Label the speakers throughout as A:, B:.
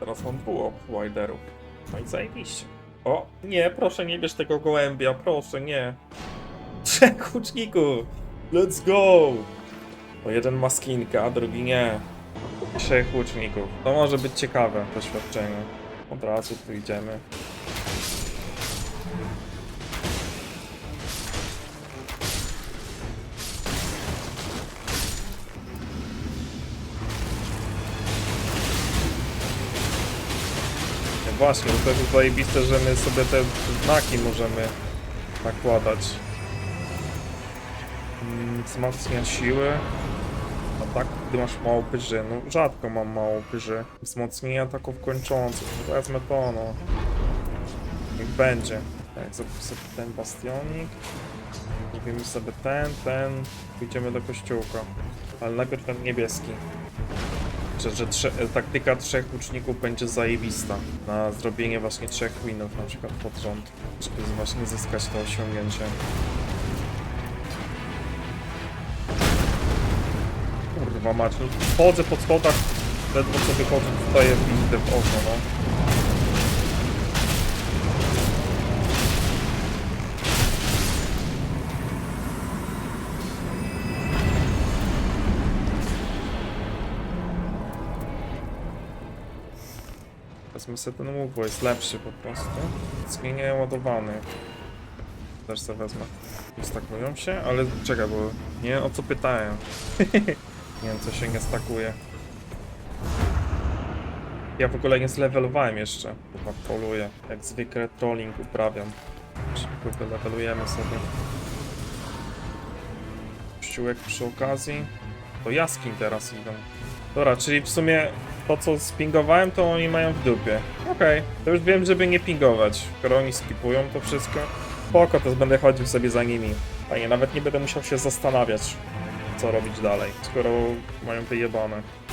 A: Teraz mam duo widerów. No i zajebiście. O, nie, proszę nie bierz tego gołębia, proszę, nie. Trzech łuczników! Let's go! Bo jeden ma skinkę, a drugi nie. Trzech łuczników. To może być ciekawe doświadczenie. Od razu tu idziemy. Właśnie, to jest zajebiste, że my sobie te znaki możemy nakładać. Mm, Wzmacnia siły. A tak, gdy masz mało pyży. No rzadko mam mało pyży. Wzmocnienie ataków kończących. No wezmę to, no. Niech będzie. Tak, sobie ten bastionik. Zrobimy sobie ten, ten. Pójdziemy do kościółka. Ale najpierw ten niebieski. Że, że trze taktyka trzech łuczników będzie zajebista na zrobienie właśnie trzech winów na przykład pod rząd, żeby właśnie zyskać to osiągnięcie. Kurwa mać, no chodzę po schodach, ledwo co wychodzę, dostaję windę w oko, no. Wezmę sobie ten łuk, bo jest lepszy po prostu. Zmienię ładowany. Też sobie wezmę. Stakują się, ale czekaj, bo nie o co pytałem. nie wiem co się nie stakuje. Ja w ogóle nie zlevelowałem jeszcze. Chyba poluję. Jak zwykle trolling uprawiam. Szybko wylevelujemy sobie. Kościółek przy okazji. Do jaskiń teraz idą. Dobra, czyli w sumie to co spingowałem, to oni mają w dupie. Okej, to już wiem, żeby nie pingować. Skoro oni skipują to wszystko. Spoko, to będę chodził sobie za nimi. Fajnie, nawet nie będę musiał się zastanawiać, co robić dalej, skoro mają wyjebane. Chyba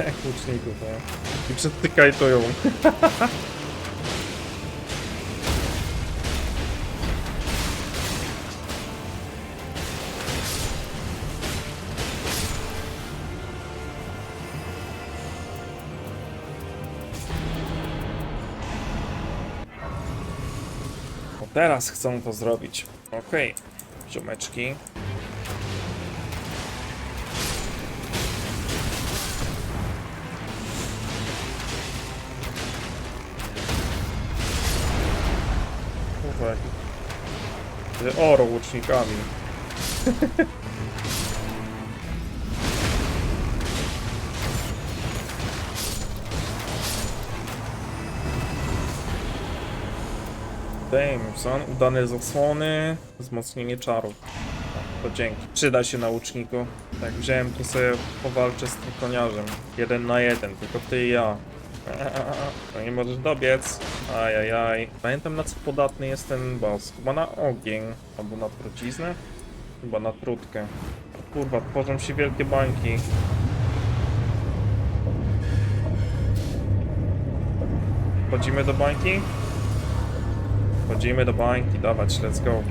A: trzech łuczników, no. I przytykaj to ją. O, teraz chcą to zrobić. Okej, ziomeczki. Kurwa, jaki... Tyle Oro łucznikami. Jameson, udane zasłony, wzmocnienie czarów. To dzięki. Przyda się na łuczniku. Tak, wziąłem tu sobie powalczę z tym koniarzem. Jeden na jeden, tylko ty i ja. To nie możesz dobiec. Ajajaj. Pamiętam na co podatny jest ten boss. Chyba na ogień. Albo na truciznę? Chyba na trutkę. Kurwa, tworzą się wielkie bańki. Wchodzimy do bańki? Wchodzimy do bańki, dawać, let's go.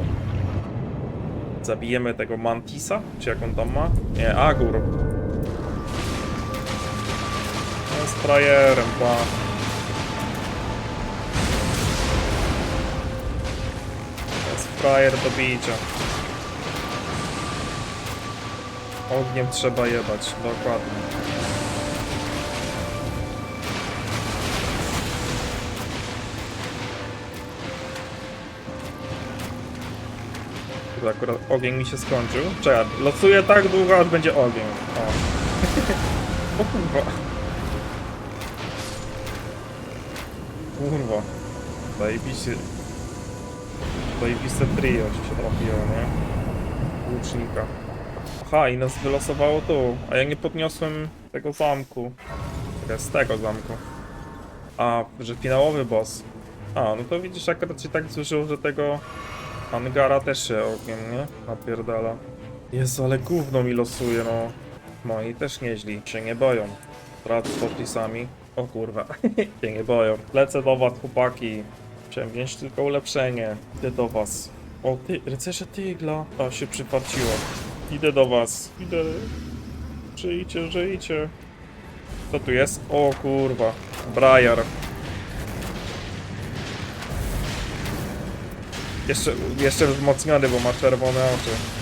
A: Zabijemy tego Mantisa? Czy jak on tam ma? Nie, Agur. Z frajerem, ba. Frajer do bicia. Ogniem trzeba jebać, dokładnie. Kurde, Akurat ogień mi się skończył. Czekaj, losuję tak długo, aż będzie ogień. O. o kurwa. Kurwa. Zajebiście. Zajebiste trio się trafiło, nie? Łucznika. Aha, i nas wylosowało tu. A ja nie podniosłem tego zamku. Z tego zamku. A, że finałowy boss. A, no to widzisz, akurat się tak zużył, że tego Angara też się ogniem, nie? Napierdala. Jezu, ale gówno mi losuje, no. Moi też nieźli, się nie boją. Brat z popisami. O kurwa, się nie boją. Lecę do was, chłopaki. Chciałem wziąć tylko ulepszenie. Idę do was. O, ty, rycerze tygla. A, się przyparciło. Idę do was. Idę. Żyjcie, żyjcie. Co tu jest? O kurwa. Briar. Jeszcze, jeszcze wzmocniony, bo ma czerwone oczy.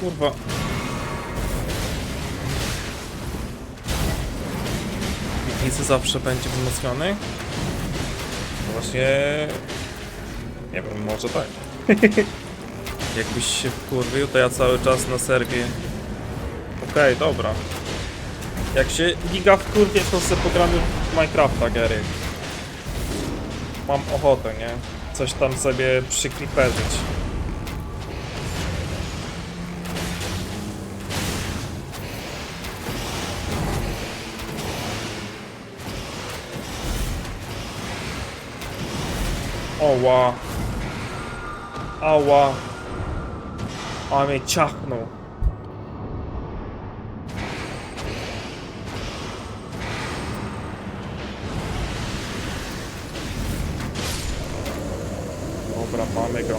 A: Kurwa. Piwnicy zawsze będzie wzmocniony? No właśnie... Nie wiem, może tak. Jakbyś się wkurwił, to ja cały czas na serwie... Okej, dobra. Jak się giga wkurwie, to sobie pogramy w Minecrafta, Gary. Mam ochotę, nie? Coś tam sobie przykliperzyć. Oła. Ała. A mnie ciachnął. Dobra, mamy go.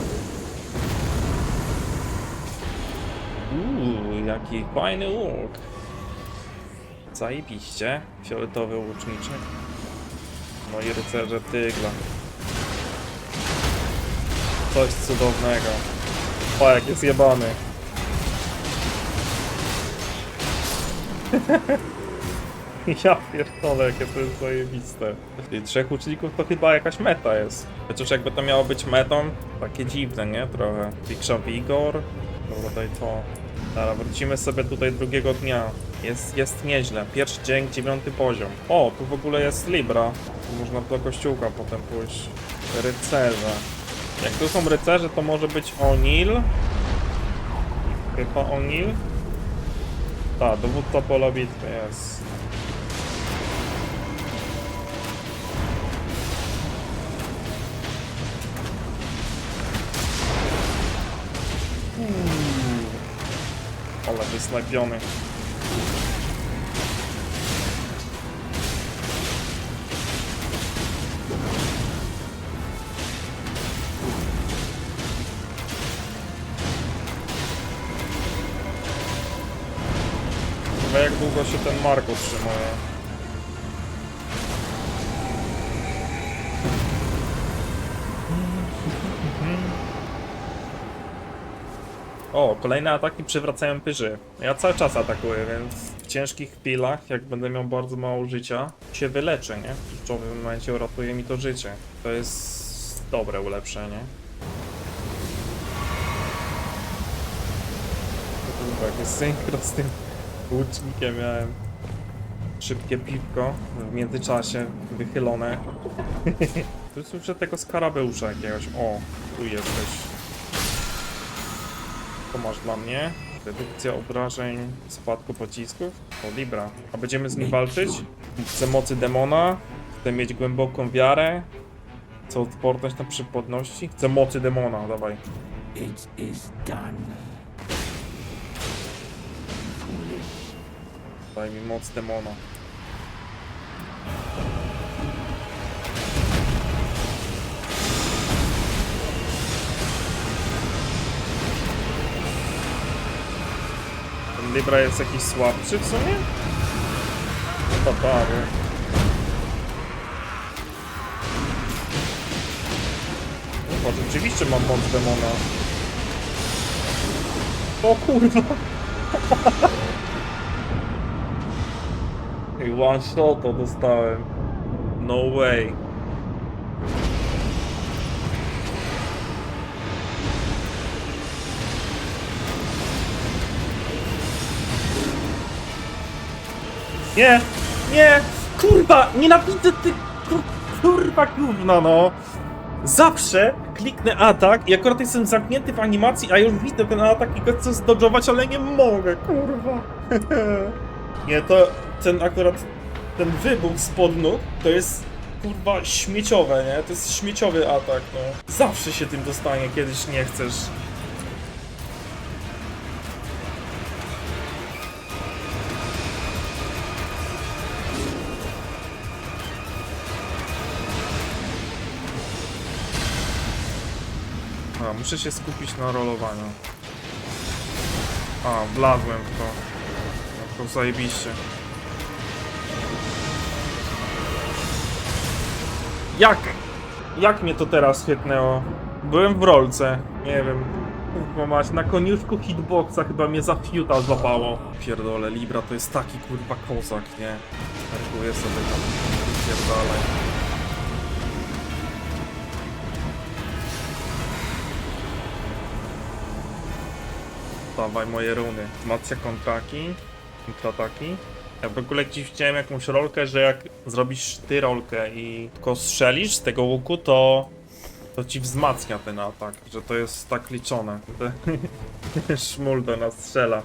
A: Uuu, jaki fajny łuk. Zajebiście. Fioletowy łuczniczek. No i rycerze tygla. Coś cudownego. O, jak jest jebany. ja pierdolę, jakie to jest zajebiste. I trzech uczników to chyba jakaś meta jest. Chociaż jakby to miało być metą, takie dziwne, nie? Trochę. Fiksza Vigor. Dobra, daj to. Dobra, wrócimy sobie tutaj drugiego dnia. Jest, jest nieźle. Pierwszy dzień, dziewiąty poziom. O, tu w ogóle jest Libra. Tu można do kościółka potem pójść. Rycerze. Jak tu są rycerze, to może być O'Neill. Chyba O'Neill. Tak, dowódca pola bitwy jest. Uuu. Ale. Się ten Mark utrzymuje. O, kolejne ataki przywracają pyży. Ja cały czas atakuję, więc w ciężkich chwilach, jak będę miał bardzo mało życia, się wyleczę, nie? W kluczowym momencie uratuje mi to życie. To jest dobre ulepszenie. Kurwa, jak jest synchro z tym łucznikiem miałem. Szybkie piwko w międzyczasie wychylone. tu słyszę tego skarabeusza jakiegoś. O, tu jesteś. To masz dla mnie. Redukcja obrażeń, spadku pocisków. O, Libra. A będziemy z nim walczyć? Chcę mocy demona. Chcę mieć głęboką wiarę. Chcę odporność na przypłodności. Chcę mocy demona, dawaj.
B: It is done.
A: Daj mi moc demona. Ten Libra jest jakiś słabszy w sumie? To tak. Rzeczywiście mam moc demona. O kurwa! i one shota dostałem. No way. Nie! Nie! Kurwa! Nienawidzę ty... Kur, kurwa gówna, no! Zawsze kliknę atak i akurat jestem zamknięty w animacji, a już widzę ten atak i go chcę zdodżować, ale nie mogę, kurwa! nie, to ten akurat, ten wybuch spod nóg, to jest kurwa śmieciowe, nie? To jest śmieciowy atak, no. Zawsze się tym dostanie, kiedyś nie chcesz. A, muszę się skupić na rolowaniu. A, wlazłem w to. To zajebiście. Jak? Jak mnie to teraz chytnęło? Byłem w rolce. Nie wiem. Kurwa mać, na koniuszku hitboxa chyba mnie za fiuta złapało. Pierdolę, Libra to jest taki kurwa kozak, nie? Targuję sobie tam. Pierdolę. Dawaj moje runy. Wzmacnia kontraki, kontrataki. Ja w ogóle gdzieś jakąś rolkę, że jak zrobisz ty rolkę i tylko strzelisz z tego łuku, to to ci wzmacnia ten atak, że to jest tak liczone. Szmul do nas strzela.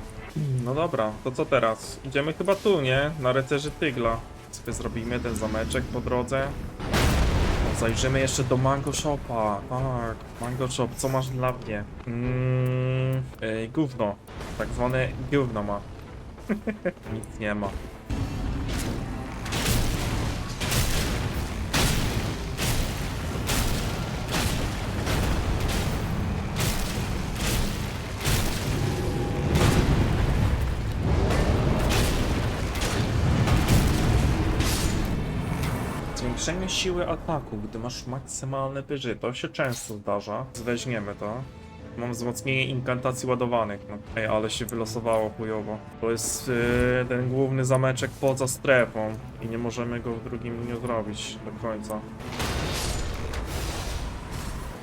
A: No dobra, to co teraz? Idziemy chyba tu, nie? Na rycerzy Tygla. Sobie zrobimy ten zameczek po drodze. Zajrzymy jeszcze do Mango Shopa. Tak, Mango Shop, co masz dla mnie? Mmm, yy, gówno. Tak zwane gówno ma. Nic nie ma. Zwiększenie siły ataku, gdy masz maksymalne pyży. To się często zdarza. Weźmiemy to. Mam wzmocnienie inkantacji ładowanych. No, ej, ale się wylosowało chujowo. To jest yy, ten główny zameczek poza strefą i nie możemy go w drugim dniu zrobić do końca.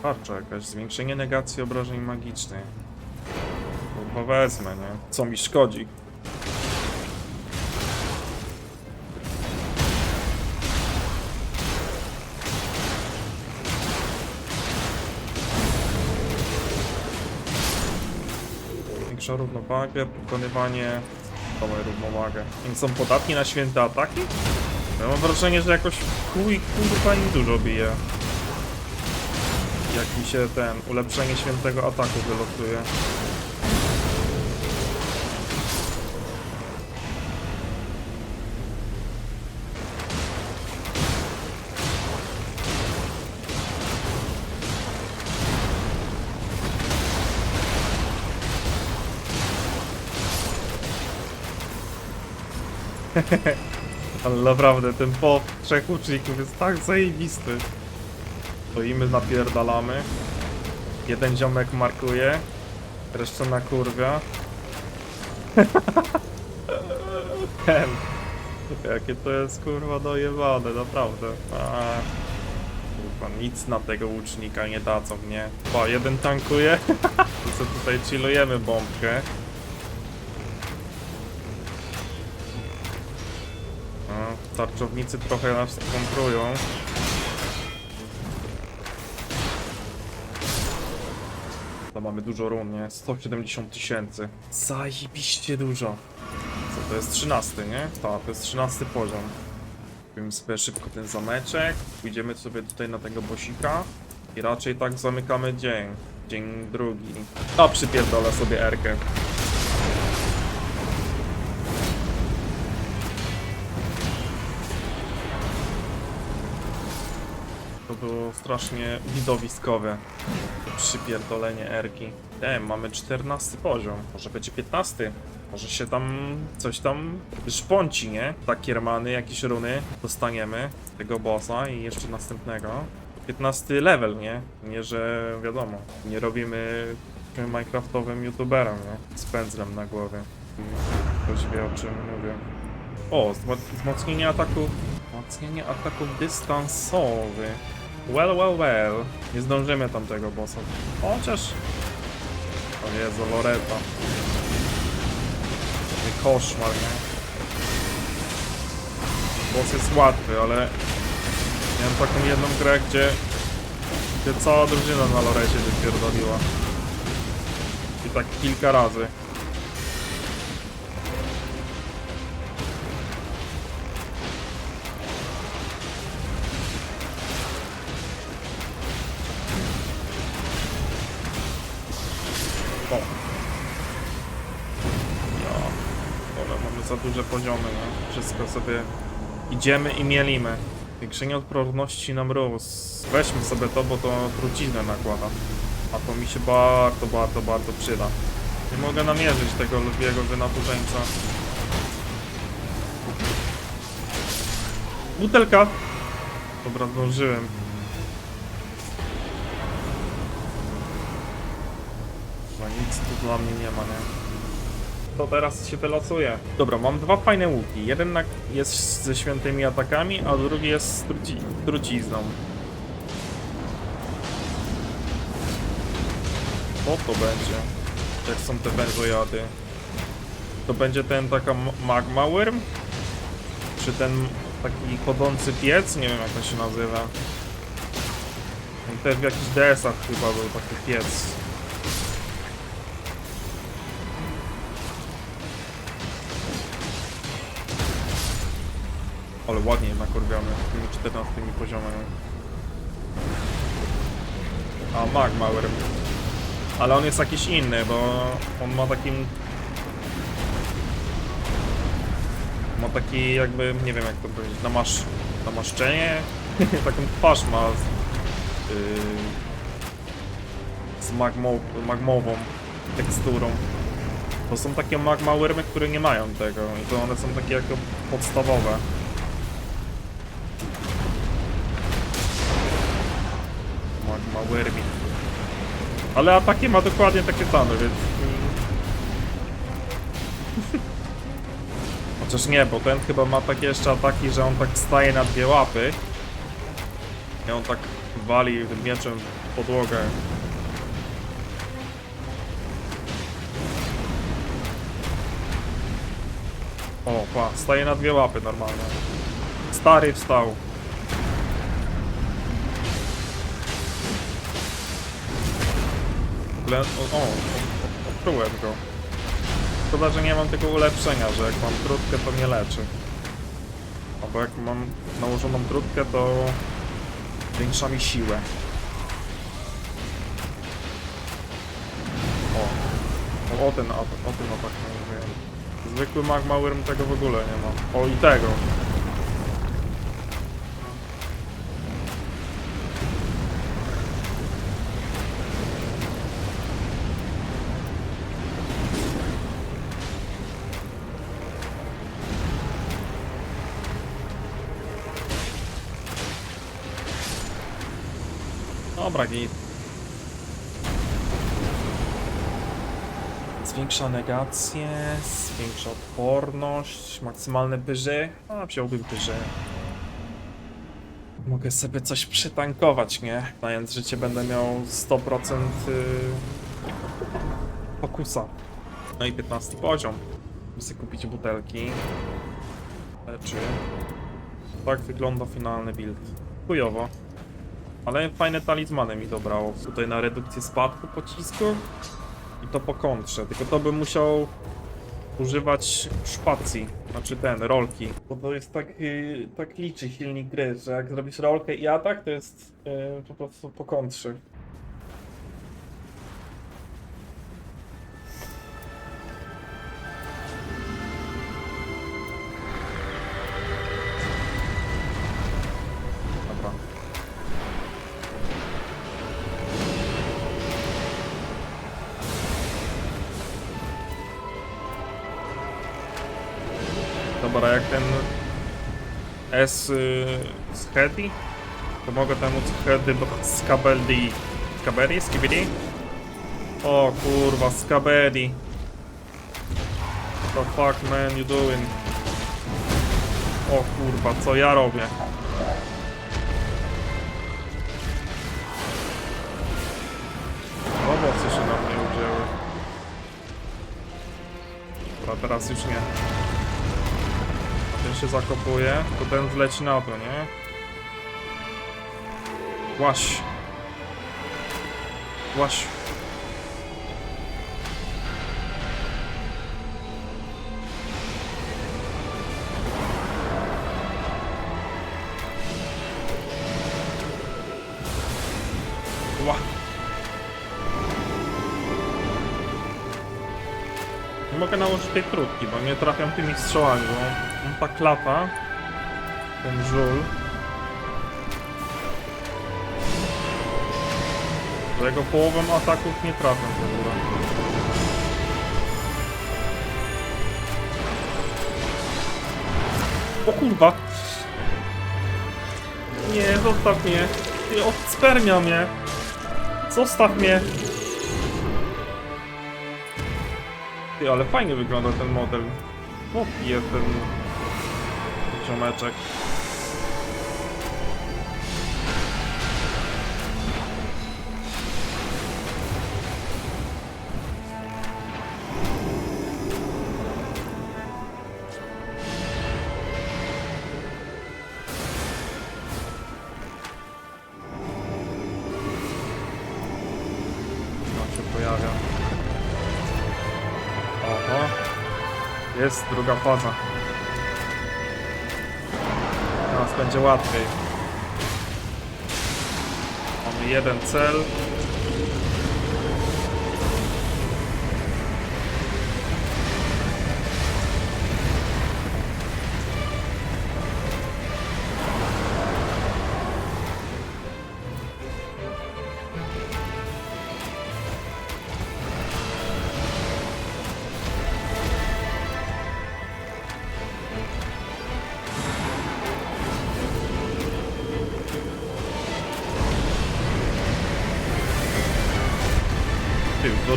A: Tarcza jakaś, zwiększenie negacji obrażeń magicznych. Chyba wezmę, nie? Co mi szkodzi? Większa równowagę, pokonywanie... Mamy równowagę. Im są podatni na święte ataki? Ja mam wrażenie, że jakoś chuj kurwa im dużo bije. Jak mi się ten ulepszenie świętego ataku wylosuje. Ale naprawdę, ten po trzech łuczników jest tak zajebisty. Stoimy, napierdalamy. Jeden ziomek markuje, reszta na kurwia. Ten. Jakie to jest kurwa dojebane, naprawdę. Kurwa, nic na tego łucznika nie dadzą, nie? Ba, jeden tankuje. To co tutaj chillujemy bombkę. Tarczownicy trochę nas kontrują. To mamy dużo run, nie? 170 tysięcy. Zajebiście dużo. Co to jest 13, nie? Tak, to jest 13 poziom. Robimy sobie szybko ten zameczek. Pójdziemy sobie tutaj na tego bosika. I raczej tak zamykamy dzień. Dzień drugi. A przypierdolę sobie Erkę. Było strasznie widowiskowe. Przypierdolenie erki. Nie, mamy 14 poziom. Może będzie 15. Może się tam coś tam szponci, nie? Takiermany, jakieś runy dostaniemy tego bossa i jeszcze następnego. 15 level, nie? Nie, że wiadomo, nie robimy minecraftowym youtuberem, nie? Z pędzlem na głowie. Ktoś wie o czym mówię. O, wzmo- wzmocnienie ataku. Wzmocnienie ataku dystansowy. Well, well, well. Nie zdążymy tamtego bossa. Chociaż... O Jezu, Loreta. Jaki koszmar, nie? boss jest łatwy, ale miałem taką jedną grę, gdzie, gdzie cała drużyna na Loresie wypierdoliła. I tak kilka razy. Poziomy, no. Wszystko sobie idziemy i mielimy. Zwiększenie odporności na mróz. Weźmy sobie to, bo to truciznę nakłada. A to mi się bardzo, bardzo, bardzo przyda. Nie mogę namierzyć tego lubiego wynaturzeń,ca Butelka! Dobra, zdążyłem. Chyba nic tu dla mnie nie ma, nie? To teraz się wylosuje. Dobra, mam dwa fajne łuki. Jeden jest ze świętymi atakami, a drugi jest z truci trucizną. Co to będzie? Jak są te wężojady? To będzie ten taka magma worm? Czy ten taki chodzący piec? Nie wiem jak to się nazywa. Też w jakichś DS-ach chyba był taki piec. Ale ładnie nakurwiamy tymi 14 poziomami. A, Magma Worm. Ale on jest jakiś inny, bo on ma takim... Ma taki jakby, nie wiem jak to powiedzieć, namasz... namaszczenie? Taką twarz ma z, yy, z magmo, magmową teksturą. To są takie magma wormy, które nie mają tego i to one są takie jako podstawowe. Wormy. Ale ataki ma dokładnie takie same, więc... Chociaż nie, bo ten chyba ma takie jeszcze ataki, że on tak staje na dwie łapy. I on tak wali tym mieczem w podłogę. O, pa, staje na dwie łapy normalnie. Stary wstał. Ogóle, o, o, o, odczułem go. Szkoda, że nie mam tego ulepszenia, że jak mam trutkę, to nie leczy. Albo jak mam nałożoną trutkę, to zwiększa mi siłę. O, o, ten, o, o tym atak nie. Zwykły magma tego w ogóle nie ma. O, i tego. Dobra, git. Zwiększa negację, zwiększa odporność, maksymalne byże. A, wziąłbym byże. Mogę sobie coś przytankować, nie? Znając życie będę miał 100% y, fokusa. No i 15 poziom. Muszę kupić butelki. Leczy. Tak wygląda finalny build. Chujowo. Ale fajne talizmany mi dobrało. Tutaj na redukcję spadku pocisku. I to po kontrze. Tylko to bym musiał używać szpacji. Znaczy ten, rolki. Bo to jest tak, yy, tak liczy silnik gry, że jak zrobisz rolkę i atak, to jest yy, po prostu po kontrze. Dobra, jak ten S y, z Hedy, to mogę temu z Hedy z Kabeldi. Skibidi? O kurwa, Skabedi. The fuck man you doing? O kurwa, co ja robię? Owoce się na mnie udziały. Dobra, teraz już nie. Się zakopuje, to ten zleci na to, nie? Łaś. Łaś. Mogę nałożyć tej trutki, bo nie trafiam tymi strzałami, bo on tak lata. Ten żul. Że jego połową ataków nie trafiam w ogóle. O kurwa! Nie, zostaw mnie! Odspermia mnie! Zostaw mnie! Ty, ale fajnie wygląda ten model. O, jest ten ziomeczek. Jest druga faza. Teraz będzie łatwiej. Mamy jeden cel.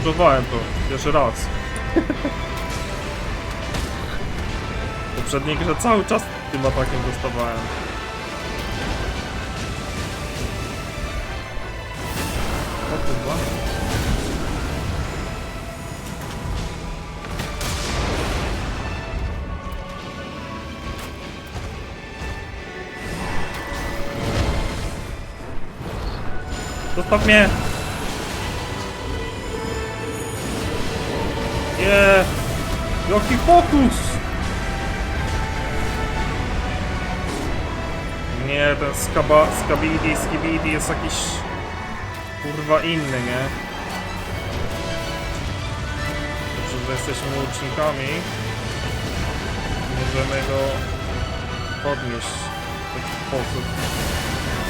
A: Ty, dodżowałem to. Pierwszy raz. W poprzedniej grze cały czas tym atakiem dostawałem. O kurwa. Zostaw mnie! Jaki fokus! Nie, ten skaba, skabidi, skibidi jest jakiś kurwa inny, nie? Dobrze, że jesteśmy łucznikami. Możemy go podnieść w taki sposób.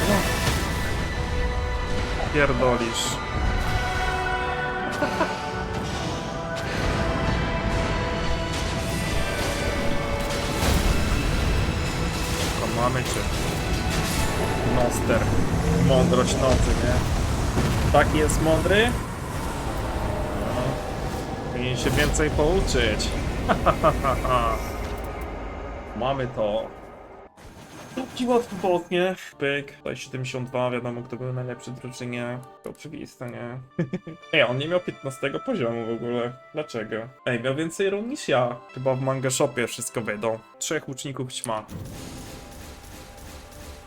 A: No. Pierdolisz. mamy cię. Monster. Mądrość nocy, nie? Taki jest mądry? No. Powinien się więcej pouczyć. mamy to. Taki łatwy bot? Pyk. Tutaj 72, wiadomo kto był najlepszy w drużynie. To oczywiste, nie? Ej, on nie miał 15 poziomu w ogóle. Dlaczego? Ej, miał więcej run niż ja. Chyba w Manga Shopie wszystko wiedzą. Trzech łuczników ćma.